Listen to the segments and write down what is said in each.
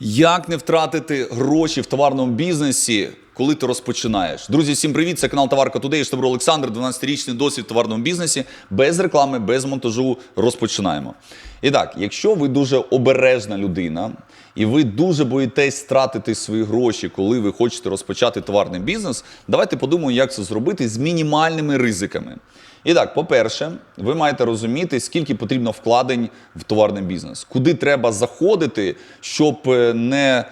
Як не втратити гроші в товарному бізнесі, коли ти розпочинаєш? Друзі, всім привіт! Це канал Товарка Тудей. Штабр Олександр, 12-річний досвід в товарному бізнесі. Без реклами, без монтажу розпочинаємо. І так, якщо ви дуже обережна людина, і ви дуже боїтесь втратити свої гроші, коли ви хочете розпочати товарний бізнес, давайте подумаємо, як це зробити з мінімальними ризиками. І так, по-перше, ви маєте розуміти, скільки потрібно вкладень в товарний бізнес, куди треба заходити, щоб е, не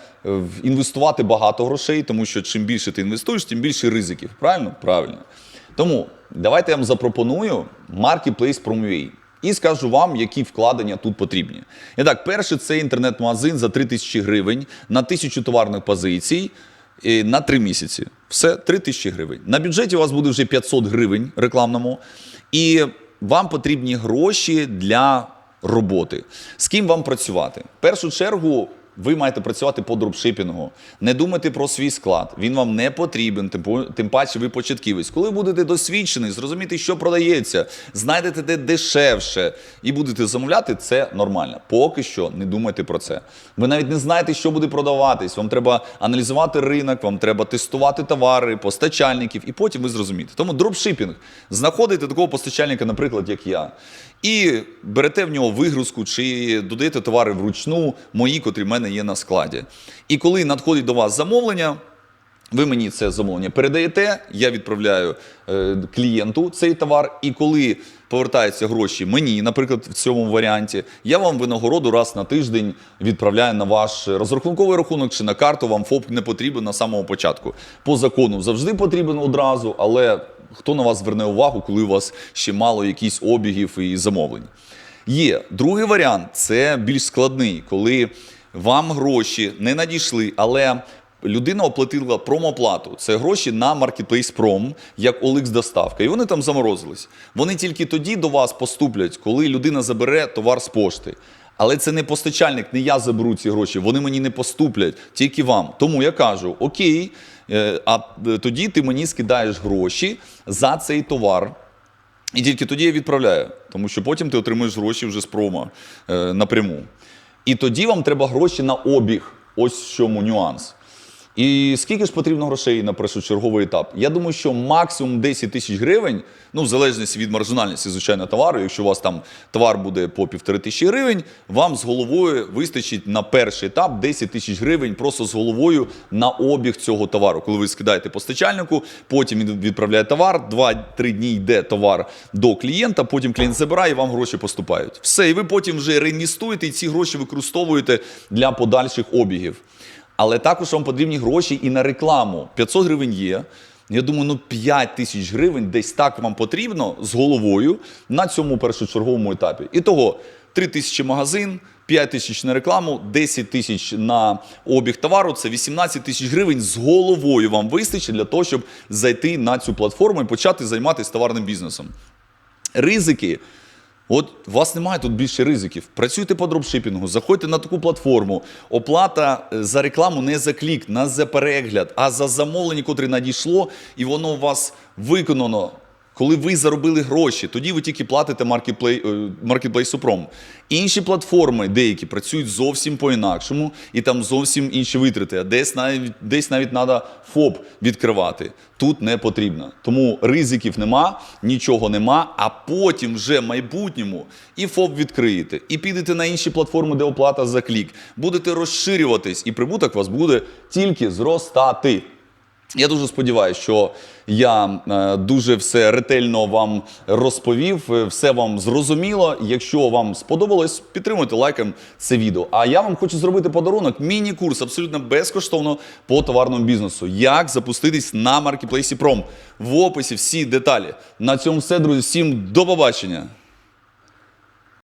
інвестувати багато грошей, тому що чим більше ти інвестуєш, тим більше ризиків. Правильно? Правильно. Тому давайте я вам запропоную Marketplace Promo.ua і скажу вам, які вкладення тут потрібні. І так, перше це інтернет-магазин за 3 тисячі гривень на тисячу товарних позицій. На 3 місяці. Все, 3 тисячі гривень. На бюджеті у вас буде вже 500 гривень рекламному. І вам потрібні гроші для роботи. З ким вам працювати? В першу чергу. Ви маєте працювати по дропшипінгу. Не думайте про свій склад. Він вам не потрібен, тим, паче ви початківець. Коли будете досвідчений, зрозуміти, що продається, знайдете де дешевше і будете замовляти, це нормально. Поки що не думайте про це. Ви навіть не знаєте, що буде продаватись. Вам треба аналізувати ринок, вам треба тестувати товари, постачальників, і потім ви зрозумієте. Тому дропшипінг. Знаходите такого постачальника, наприклад, як я, і берете в нього вигрузку чи додаєте товари вручну, мої, котрі в мене є на складі. І коли надходить до вас замовлення. Ви мені це замовлення передаєте, я відправляю е, клієнту цей товар, і коли повертаються гроші мені, наприклад, в цьому варіанті, я вам винагороду раз на тиждень відправляю на ваш розрахунковий рахунок чи на карту. Вам ФОП не потрібен на самому початку. По закону завжди потрібен одразу, але хто на вас зверне увагу, коли у вас ще мало якісь обігів і замовлень? Є другий варіант це більш складний, коли вам гроші не надійшли, але людина оплатила промоплату. Це гроші на Marketplace Prom, як OLX доставка. І вони там заморозились. Вони тільки тоді до вас поступлять, коли людина забере товар з пошти. Але це не постачальник, не я заберу ці гроші, вони мені не поступлять, тільки вам. Тому я кажу: окей, е, а е, тоді ти мені скидаєш гроші за цей товар. І тільки тоді я відправляю, тому що потім ти отримуєш гроші вже з промо е, напряму. І тоді вам треба гроші на обіг. Ось в чому нюанс. І скільки ж потрібно грошей на першочерговий етап? Я думаю, що максимум 10 тисяч гривень, ну в залежності від маржинальності, звичайно, товару. Якщо у вас там товар буде по півтори тисячі гривень, вам з головою вистачить на перший етап 10 тисяч гривень просто з головою на обіг цього товару. Коли ви скидаєте постачальнику, потім він відправляє товар, 2-3 дні йде товар до клієнта, потім клієнт забирає і вам гроші поступають. Все, і ви потім вже реінвестуєте і ці гроші використовуєте для подальших обігів. Але також вам потрібні гроші і на рекламу. 500 гривень є. Я думаю, ну 5 тисяч гривень десь так вам потрібно з головою на цьому першочерговому етапі. І того 3 тисячі магазин, 5 тисяч на рекламу, 10 тисяч на обіг товару. Це 18 тисяч гривень з головою вам вистачить для того, щоб зайти на цю платформу і почати займатися товарним бізнесом. Ризики. От у вас немає тут більше ризиків. Працюйте по дропшипінгу, заходьте на таку платформу. Оплата е, за рекламу не за клік, не за перегляд, а за замовлення, котре надійшло, і воно у вас виконано. Коли ви заробили гроші, тоді ви тільки платите маркетплей, маркетплейсу пром. Інші платформи, деякі працюють зовсім по-інакшому, і там зовсім інші витрати. А десь навіть десь навіть треба ФОП відкривати. Тут не потрібно. Тому ризиків нема, нічого нема. А потім вже в майбутньому і ФОП відкриєте, і підете на інші платформи, де оплата за клік. Будете розширюватись, і прибуток у вас буде тільки зростати. Я дуже сподіваюся, що я е, дуже все ретельно вам розповів, е, все вам зрозуміло. Якщо вам сподобалось, підтримуйте лайком це відео. А я вам хочу зробити подарунок, міні-курс абсолютно безкоштовно по товарному бізнесу. Як запуститись на маркетплейсі Пром. В описі всі деталі. На цьому все, друзі. Всім до побачення.